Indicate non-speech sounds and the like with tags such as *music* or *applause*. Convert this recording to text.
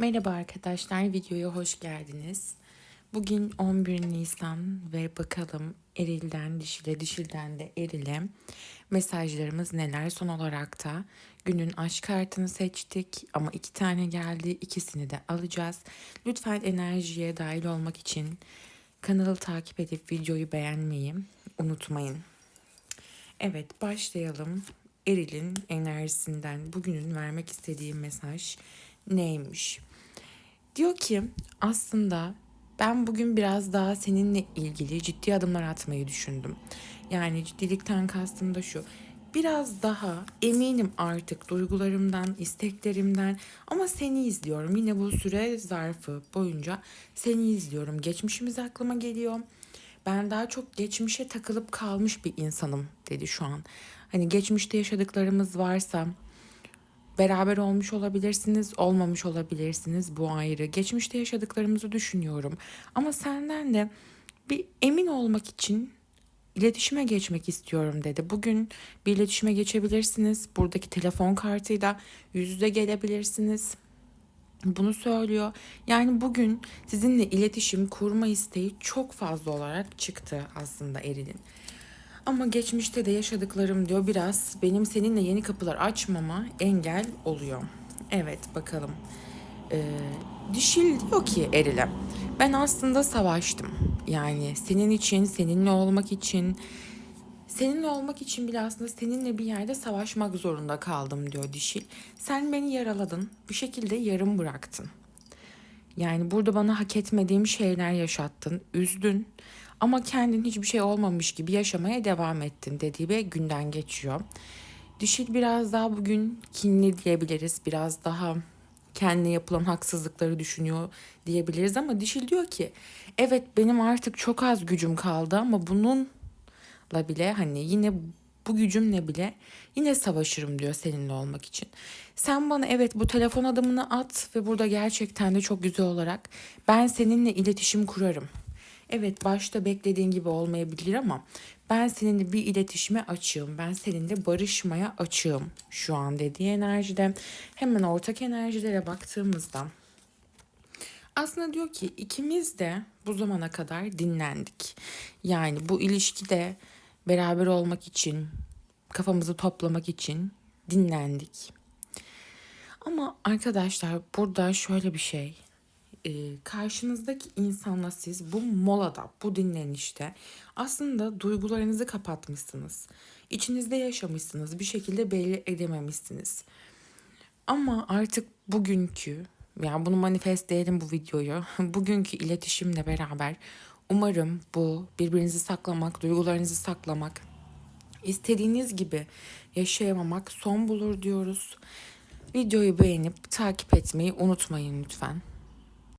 Merhaba arkadaşlar, videoya hoş geldiniz. Bugün 11 Nisan ve bakalım Eril'den Dişil'e, Dişil'den de Eril'e mesajlarımız neler? Son olarak da günün aşk kartını seçtik ama iki tane geldi, ikisini de alacağız. Lütfen enerjiye dahil olmak için kanalı takip edip videoyu beğenmeyi unutmayın. Evet, başlayalım. Eril'in enerjisinden bugünün vermek istediği mesaj neymiş? Diyor ki aslında ben bugün biraz daha seninle ilgili ciddi adımlar atmayı düşündüm. Yani ciddilikten kastım da şu. Biraz daha eminim artık duygularımdan, isteklerimden ama seni izliyorum. Yine bu süre zarfı boyunca seni izliyorum. Geçmişimiz aklıma geliyor. Ben daha çok geçmişe takılıp kalmış bir insanım dedi şu an. Hani geçmişte yaşadıklarımız varsa beraber olmuş olabilirsiniz, olmamış olabilirsiniz. Bu ayrı. Geçmişte yaşadıklarımızı düşünüyorum. Ama senden de bir emin olmak için iletişime geçmek istiyorum dedi. Bugün bir iletişime geçebilirsiniz. Buradaki telefon kartıyla yüz yüze gelebilirsiniz. Bunu söylüyor. Yani bugün sizinle iletişim kurma isteği çok fazla olarak çıktı aslında Eril'in. Ama geçmişte de yaşadıklarım diyor biraz benim seninle yeni kapılar açmama engel oluyor. Evet bakalım. Ee, Dişil diyor ki Eril'e ben aslında savaştım. Yani senin için, seninle olmak için, seninle olmak için bile aslında seninle bir yerde savaşmak zorunda kaldım diyor Dişil. Sen beni yaraladın, bir şekilde yarım bıraktın. Yani burada bana hak etmediğim şeyler yaşattın, üzdün ama kendin hiçbir şey olmamış gibi yaşamaya devam ettin dediği bir günden geçiyor. Dişil biraz daha bugün kinli diyebiliriz. Biraz daha kendine yapılan haksızlıkları düşünüyor diyebiliriz ama Dişil diyor ki evet benim artık çok az gücüm kaldı ama bununla bile hani yine bu gücümle bile yine savaşırım diyor seninle olmak için. Sen bana evet bu telefon adımını at ve burada gerçekten de çok güzel olarak ben seninle iletişim kurarım. Evet başta beklediğin gibi olmayabilir ama ben seninle bir iletişime açığım. Ben seninle barışmaya açığım şu an dediği enerjide. Hemen ortak enerjilere baktığımızda aslında diyor ki ikimiz de bu zamana kadar dinlendik. Yani bu ilişkide beraber olmak için, kafamızı toplamak için dinlendik. Ama arkadaşlar burada şöyle bir şey. Ee, karşınızdaki insanla siz bu molada, bu dinlenişte aslında duygularınızı kapatmışsınız. İçinizde yaşamışsınız, bir şekilde belli edememişsiniz. Ama artık bugünkü, yani bunu manifestleyelim bu videoyu. *laughs* Bugünkü iletişimle beraber umarım bu birbirinizi saklamak, duygularınızı saklamak, istediğiniz gibi yaşayamamak son bulur diyoruz. Videoyu beğenip takip etmeyi unutmayın lütfen.